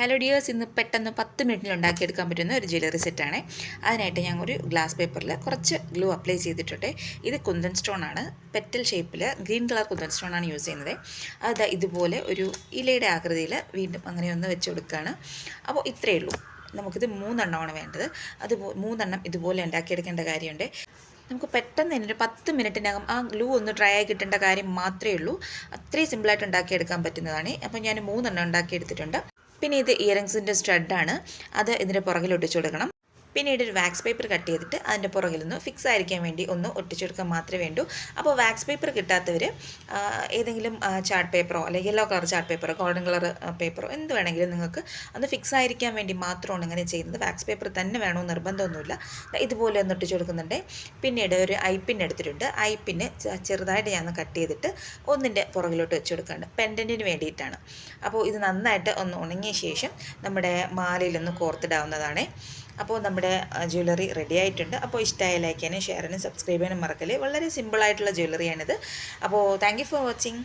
Hello dears ഇന്ന് പെട്ടെന്ന് പത്ത് മിനിറ്റിൽ ഉണ്ടാക്കിയെടുക്കാൻ പറ്റുന്ന ഒരു ജ്വല്ലറി സെറ്റാണ് അതിനായിട്ട് ഞാൻ ഒരു ഗ്ലാസ് പേപ്പറിൽ കുറച്ച് ഗ്ലൂ അപ്ലൈ ചെയ്തിട്ടുണ്ട്. ഇത് കുന്തൻ സ്റ്റോൺ ആണ്. പെറ്റൽ ഷേപ്പിൽ ഗ്രീൻ കളർ കുന്തൻ സ്റ്റോൺ ആണ് യൂസ് ചെയ്യുന്നത്. അത് ഇതുപോലെ ഒരു ഇലയുടെ ആകൃതിയിൽ വീണ്ടും അങ്ങനെ ഒന്ന് വെച്ച് കൊടുക്കുകയാണ് അപ്പോൾ ഇത്രയേ ഉള്ളൂ. നമുക്കിത് മൂന്നെണ്ണമാണ് വേണ്ടത്. അത് മൂന്നെണ്ണം ഇതുപോലെ ഉണ്ടാക്കിയെടുക്കേണ്ട കാര്യമുണ്ട്. നമുക്ക് പെട്ടെന്ന് തന്നെ ഒരു പത്ത് മിനിറ്റിനകം ആ ഗ്ലൂ ഒന്ന് ഡ്രൈ ആയി കിട്ടേണ്ട കാര്യം മാത്രമേ ഉള്ളൂ. അത്രയും സിമ്പിളായിട്ട് ഉണ്ടാക്കിയെടുക്കാൻ പറ്റുന്നതാണ്. അപ്പോൾ ഞാൻ മൂന്നെണ്ണം ഉണ്ടാക്കിയെടുത്തിട്ടുണ്ട്. പിന്നെ ഇത് ഇയറിങ്സിന്റെ സ്റ്റഡാണ് അത് ഇതിന്റെ പുറകിൽ ഒട്ടിച്ചു കൊടുക്കണം. പിന്നീട് ഒരു വാക്സ് പേപ്പർ കട്ട് ചെയ്തിട്ട് അതിന്റെ പുറകിൽ നിന്ന് ഫിക്സ് ആയിരിക്കാൻ വേണ്ടി ഒന്ന് ഒട്ടിച്ചെടുക്കാൻ മാത്രമേ വേണ്ടൂ. അപ്പോൾ വാക്സ് പേപ്പർ കിട്ടാത്തവർ ഏതെങ്കിലും ചാർട്ട് പേപ്പറോ അല്ലെങ്കിൽ യെല്ലോ കളർ ചാർട്ട് പേപ്പറോ ഗോൾഡൻ കളർ പേപ്പറോ എന്ത് വേണമെങ്കിലും നിങ്ങൾക്ക് അന്ന് ഫിക്സ് ആയിരിക്കാൻ വേണ്ടി മാത്രമാണ് ഇങ്ങനെ ചെയ്യുന്നത്. വാക്സ് പേപ്പർ തന്നെ വേണോ നിർബന്ധമൊന്നുമില്ല. ഇതുപോലെ ഒന്ന് ഒട്ടിച്ചു കൊടുക്കുന്നുണ്ട്. പിന്നീട് ഒരു ഐ പിൻ എടുത്തിട്ടുണ്ട്. ഐ പിന് ചെറുതായിട്ട് ഞാൻ കട്ട് ചെയ്തിട്ട് ഒന്നിന്റെ പുറകിലോട്ട് വെച്ച് പെൻഡന്റിന് വേണ്ടിയിട്ടാണ്. അപ്പോൾ ഇത് നന്നായിട്ട് ഒന്ന് ഉണങ്ങിയ ശേഷം നമ്മുടെ മാലയിലൊന്ന് കോർത്തിടാവുന്നതാണ്. അപ്പോൾ നമ്മുടെ ജ്വല്ലറി റെഡി ആയിട്ടുണ്ട്. അപ്പോൾ ഇഷ്ടമായ ലൈക്ക് ചെയ്യാനും ഷെയർ ചെയ്യാനും സബ്സ്ക്രൈബ് ചെയ്യാനും മറക്കല്ലേ. വളരെ സിമ്പിളായിട്ടുള്ള ജ്വല്ലറിയാണിത്. അപ്പോൾ താങ്ക് യു ഫോർ വാച്ചിങ്